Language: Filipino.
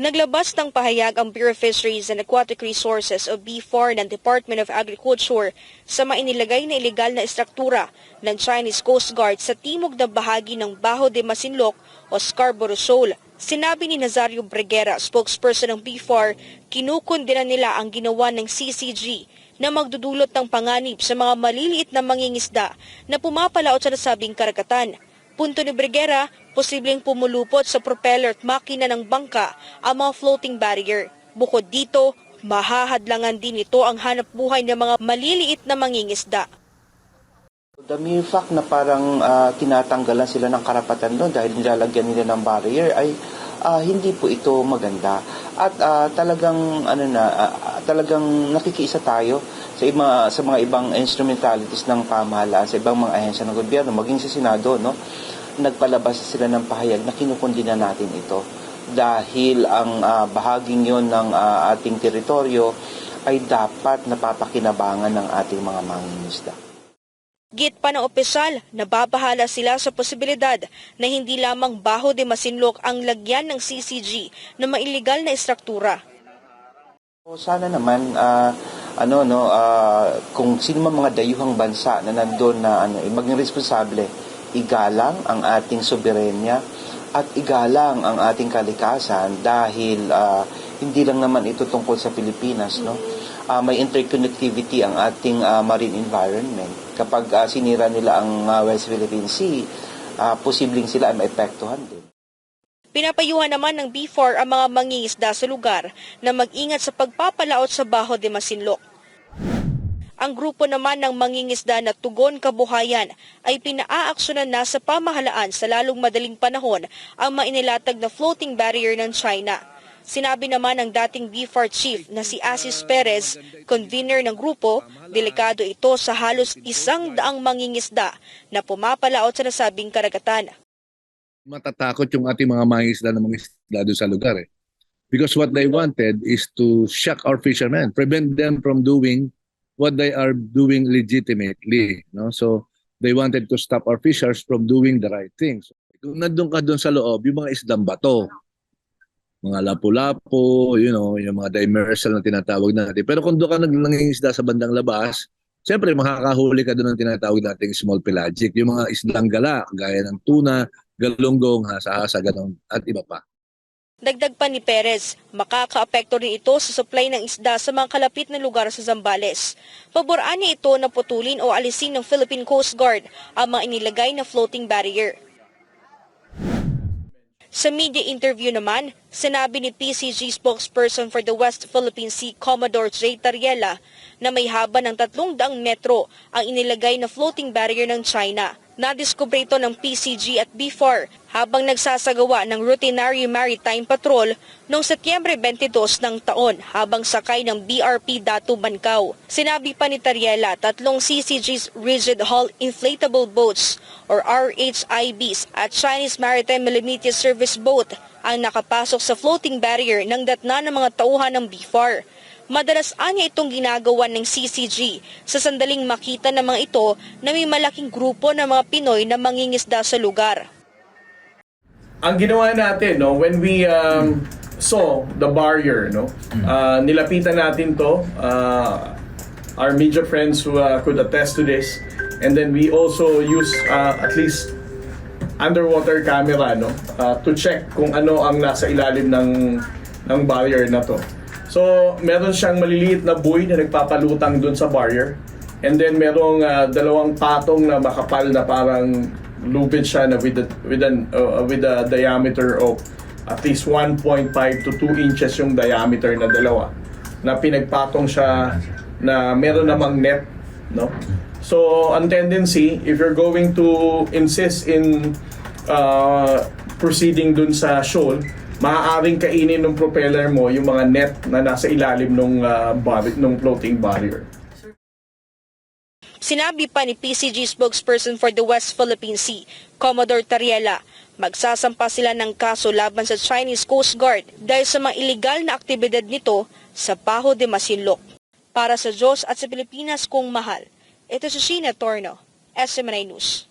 Naglabas ng pahayag ang Bureau of Fisheries and Aquatic Resources o BFAR ng Department of Agriculture sa mainilagay na ilegal na estruktura ng Chinese Coast Guard sa timog na bahagi ng Baho de Masinloc o Scarborough Shoal. Sinabi ni Nazario Breguera, spokesperson ng BFAR, kinukundina nila ang ginawa ng CCG na magdudulot ng panganib sa mga maliliit na mangingisda na pumapalaot sa nasabing karagatan. Punto ni Brigera, posibleng pumulupot sa propeller at makina ng bangka ang mga floating barrier. Bukod dito, mahahadlangan din ito ang hanap buhay ng mga maliliit na mangingisda. The mere fact na parang ah, tinatanggalan sila ng karapatan doon dahil nilalagyan nila ng barrier ay ah, hindi po ito maganda. At ah, talagang ano na ah, talagang nakikiisa tayo sa iba, sa mga ibang instrumentalities ng pamahalaan, sa ibang mga ahensya ng gobyerno, maging sa Senado, no? Nagpalabas sila ng pahayag na kinukundina natin ito dahil ang ah, bahaging yon ng ah, ating teritoryo ay dapat napapakinabangan ng ating mga mangingisda. Git pa ng opisyal, nababahala sila sa posibilidad na hindi lamang Baho de Masinloc ang lagyan ng CCG na mailigal na estruktura. O sana naman ah, ano no ah, kung sino man mga dayuhang bansa na nandoon na ano eh, maging responsable igalang ang ating soberenya at igalang ang ating kalikasan dahil ah, hindi lang naman ito tungkol sa Pilipinas no? Ah, may interconnectivity ang ating ah, marine environment. Kapag ah, sinira nila ang ah, West Philippine Sea ah, posibleng sila ay maepektuhan din. Pinapayuhan naman ng BFAR ang mga mangingisda sa lugar na mag-ingat sa pagpapalaot sa Baho de Masinloc. Ang grupo naman ng mangingisda na Tugon Kabuhayan ay pinaaaksyonan na sa pamahalaan sa lalong madaling panahon ang mainilatag na floating barrier ng China. Sinabi naman ng dating BFAR chief na si Asis Perez, convener ng grupo, delikado ito sa halos isang daang mangingisda na pumapalaot sa nasabing karagatan. matatakot yung ating mga mangisda na mga isda doon sa lugar eh. Because what they wanted is to shock our fishermen, prevent them from doing what they are doing legitimately. No? So they wanted to stop our fishers from doing the right things. Kung nandun ka doon sa loob, yung mga isdang bato, mga lapu-lapu, you know, yung mga demersal na tinatawag natin. Pero kung doon ka nangingisda sa bandang labas, siyempre makakahuli ka doon ng tinatawag nating small pelagic. Yung mga isdang gala, gaya ng tuna, galunggong, hasa-hasa, ganun, at iba pa. Dagdag pa ni Perez, makakaapekto rin ito sa supply ng isda sa mga kalapit na lugar sa Zambales. Paboraan niya ito na putulin o alisin ng Philippine Coast Guard ang mga inilagay na floating barrier. Sa media interview naman, sinabi ni PCG spokesperson for the West Philippine Sea Commodore J. Tariela na may haba ng 300 metro ang inilagay na floating barrier ng China. Nadiskubre ito ng PCG at BFAR habang nagsasagawa ng routinary maritime patrol noong Setyembre 22 ng taon habang sakay ng BRP Datu Bancao. Sinabi pa ni Tariela tatlong CCG's Rigid Hull Inflatable Boats or RHIBs at Chinese Maritime Millimeter Service Boat ang nakapasok sa floating barrier ng datna ng mga tauhan ng BFAR. Madalas anya itong ginagawa ng CCG sa sandaling makita ng mga ito na may malaking grupo ng mga Pinoy na mangingisda sa lugar. ang ginawa natin no when we um, saw the barrier no uh, nilapitan natin to uh, our major friends who uh, could attest to this. And then we also use uh, at least underwater camera no uh, to check kung ano ang nasa ilalim ng ng barrier na to so meron siyang maliliit na buoy na nagpapalutang dun sa barrier. And then merong uh, dalawang patong na makapal na parang lupit siya na with the, with an uh, with a diameter of at least 1.5 to 2 inches yung diameter na dalawa na pinagpatong siya na meron namang net no? So ang tendency if you're going to insist in uh, proceeding dun sa shoal maaaring kainin ng propeller mo yung mga net na nasa ilalim ng uh, bar- nung floating barrier Sinabi pa ni PCG spokesperson for the West Philippine Sea, Commodore Tariela, magsasampa sila ng kaso laban sa Chinese Coast Guard dahil sa mga illegal na aktibidad nito sa Baho de Masinloc. Para sa Diyos at sa Pilipinas kong mahal, ito si Sheena Torno, SMNI News.